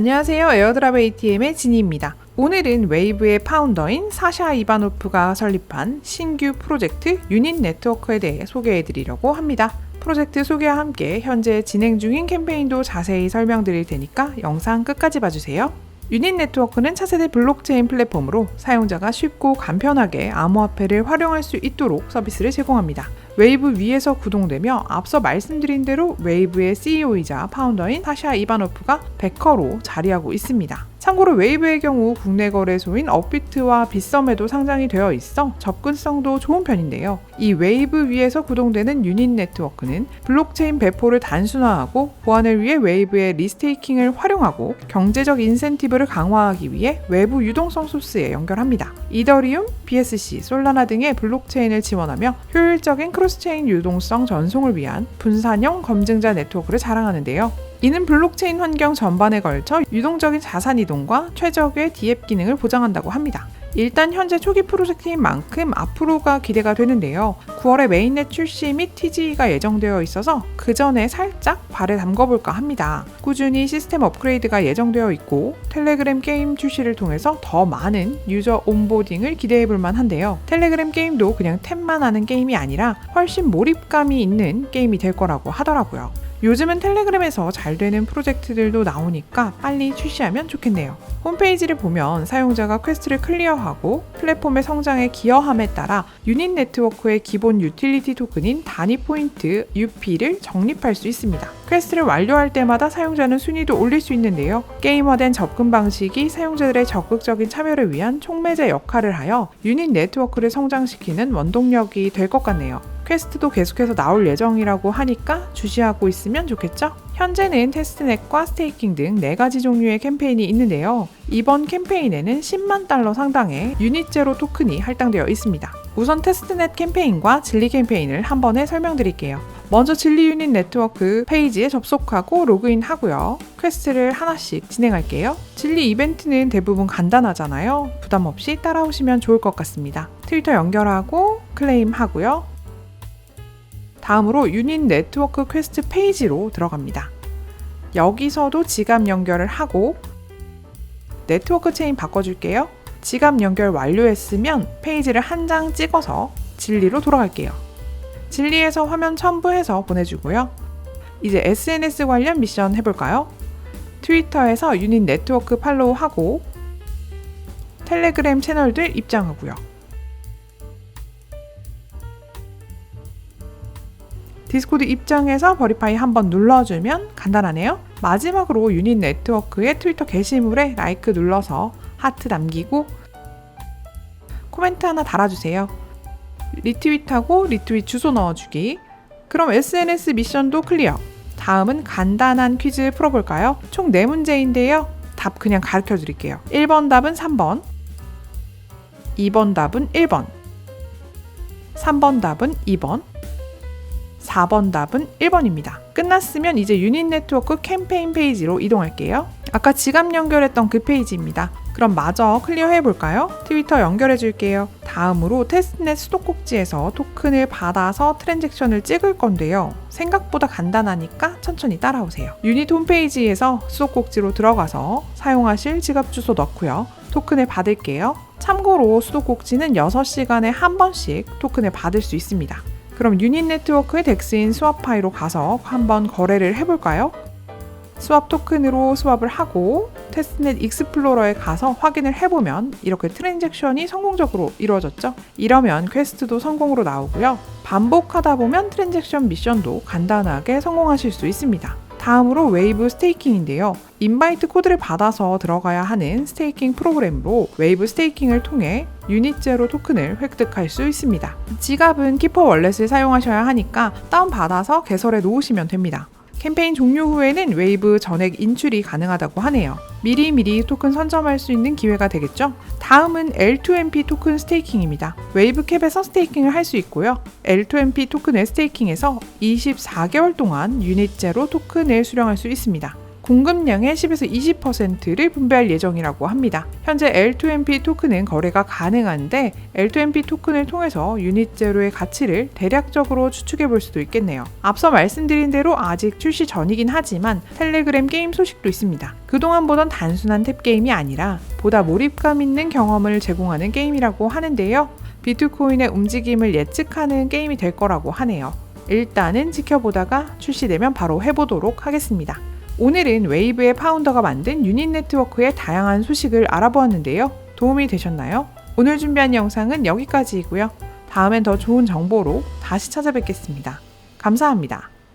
안녕하세요. 에어드랍 ATM의 진희입니다. 오늘은 웨이브의 파운더인 사샤 이바노프가 설립한 신규 프로젝트 유닛 네트워크에 대해 소개해 드리려고 합니다. 프로젝트 소개와 함께 현재 진행 중인 캠페인도 자세히 설명드릴 테니까 영상 끝까지 봐주세요. 유닛 네트워크는 차세대 블록체인 플랫폼으로 사용자가 쉽고 간편하게 암호화폐를 활용할 수 있도록 서비스를 제공합니다. 웨이브 위에서 구동되며 앞서 말씀드린 대로 웨이브의 CEO이자 파운더인 사샤 이바노프가 베커로 자리하고 있습니다. 참고로 웨이브의 경우 국내 거래소인 업비트와 빗썸에도 상장이 되어 있어 접근성도 좋은 편인데요. 이 웨이브 위에서 구동되는 유닛 네트워크는 블록체인 배포를 단순화하고 보안을 위해 웨이브의 리스테이킹을 활용하고 경제적 인센티브를 강화하기 위해 외부 유동성 소스에 연결합니다. 이더리움, BSC, 솔라나 등의 블록체인을 지원하며 효율적인 크로스 체인 유동성 전송을 위한 분산형 검증자 네트워크를 자랑하는데요. 이는 블록체인 환경 전반에 걸쳐 유동적인 자산 이동과 최적의 디앱 기능을 보장한다고 합니다. 일단 현재 초기 프로젝트인 만큼 앞으로가 기대가 되는데요. 9월에 메인넷 출시 및 TG가 예정되어 있어서 그 전에 살짝 발에 담궈볼까 합니다. 꾸준히 시스템 업그레이드가 예정되어 있고 텔레그램 게임 출시를 통해서 더 많은 유저 온보딩을 기대해볼 만 한데요. 텔레그램 게임도 그냥 탭만 하는 게임이 아니라 훨씬 몰입감이 있는 게임이 될 거라고 하더라고요. 요즘은 텔레그램에서 잘 되는 프로젝트들도 나오니까 빨리 출시하면 좋겠네요. 홈페이지를 보면 사용자가 퀘스트를 클리어하고 플랫폼의 성장에 기여함에 따라 유닛 네트워크의 기본 유틸리티 토큰인 단위 포인트 UP를 적립할 수 있습니다. 퀘스트를 완료할 때마다 사용자는 순위도 올릴 수 있는데요. 게임화된 접근 방식이 사용자들의 적극적인 참여를 위한 촉매제 역할을 하여 유닛 네트워크를 성장시키는 원동력이 될 것 같네요. 퀘스트도 계속해서 나올 예정이라고 하니까 주시하고 있으면 좋겠죠? 현재는 테스트넷과 스테이킹 등 4가지 종류의 캠페인이 있는데요. 이번 캠페인에는 10만 달러 상당의 유닛제로 토큰이 할당되어 있습니다. 우선 테스트넷 캠페인과 진리 캠페인을 한 번에 설명드릴게요. 먼저 진리 유닛 네트워크 페이지에 접속하고 로그인 하고요. 퀘스트를 하나씩 진행할게요. 진리 이벤트는 대부분 간단하잖아요. 부담 없이 따라오시면 좋을 것 같습니다. 트위터 연결하고 클레임 하고요. 다음으로 유닛 네트워크 퀘스트 페이지로 들어갑니다. 여기서도 지갑 연결을 하고 네트워크 체인 바꿔줄게요. 지갑 연결 완료했으면 페이지를 한 장 찍어서 진리로 돌아갈게요. 진리에서 화면 첨부해서 보내주고요. 이제 SNS 관련 미션 해볼까요? 트위터에서 유닛 네트워크 팔로우 하고 텔레그램 채널들 입장하고요. 디스코드 입장에서 버리파이 한번 눌러주면 간단하네요. 마지막으로 유닛 네트워크의 트위터 게시물에 라이크 눌러서 하트 남기고 코멘트 하나 달아주세요. 리트윗하고 리트윗 주소 넣어주기. 그럼 SNS 미션도 클리어. 다음은 간단한 퀴즈 풀어볼까요? 총 4문제인데요. 답 그냥 가르쳐 드릴게요. 1번 답은 3번, 2번 답은 1번, 3번 답은 2번, 4번 답은 1번입니다. 끝났으면 이제 유닛 네트워크 캠페인 페이지로 이동할게요. 아까 지갑 연결했던 그 페이지입니다. 그럼 마저 클리어 해 볼까요? 트위터 연결해 줄게요. 다음으로 테스트넷 수도꼭지에서 토큰을 받아서 트랜잭션을 찍을 건데요. 생각보다 간단하니까 천천히 따라오세요. 유닛 홈페이지에서 수도꼭지로 들어가서 사용하실 지갑 주소 넣고요. 토큰을 받을게요. 참고로 수도꼭지는 6시간에 한 번씩 토큰을 받을 수 있습니다. 그럼 유닛 네트워크의 덱스인 스왑파이로 가서 한번 거래를 해볼까요? 스왑 토큰으로 스왑을 하고 테스트넷 익스플로러에 가서 확인을 해보면 이렇게 트랜잭션이 성공적으로 이루어졌죠. 이러면 퀘스트도 성공으로 나오고요. 반복하다 보면 트랜잭션 미션도 간단하게 성공하실 수 있습니다. 다음으로 웨이브 스테이킹인데요. 인바이트 코드를 받아서 들어가야 하는 스테이킹 프로그램으로 웨이브 스테이킹을 통해 유닛제로 토큰을 획득할 수 있습니다. 지갑은 키퍼 월렛을 사용하셔야 하니까 다운받아서 개설해 놓으시면 됩니다. 캠페인 종료 후에는 웨이브 전액 인출이 가능하다고 하네요. 미리미리 토큰 선점할 수 있는 기회가 되겠죠? 다음은 L2MP 토큰 스테이킹입니다. 웨이브 캡에서 스테이킹을 할 수 있고요. L2MP 토큰을 스테이킹해서 24개월 동안 유닛제로 토큰을 수령할 수 있습니다. 공급량의 10에서 20%를 분배할 예정이라고 합니다. 현재 L2MP 토큰은 거래가 가능한데 L2MP 토큰을 통해서 유닛 제로의 가치를 대략적으로 추측해 볼 수도 있겠네요. 앞서 말씀드린 대로 아직 출시 전이긴 하지만 텔레그램 게임 소식도 있습니다. 그동안 보던 단순한 탭 게임이 아니라 보다 몰입감 있는 경험을 제공하는 게임이라고 하는데요. 비트코인의 움직임을 예측하는 게임이 될 거라고 하네요. 일단은 지켜보다가 출시되면 바로 해보도록 하겠습니다. 오늘은 웨이브의 파운더가 만든 유닛 네트워크의 다양한 소식을 알아보았는데요. 도움이 되셨나요? 오늘 준비한 영상은 여기까지이고요. 다음엔 더 좋은 정보로 다시 찾아뵙겠습니다. 감사합니다.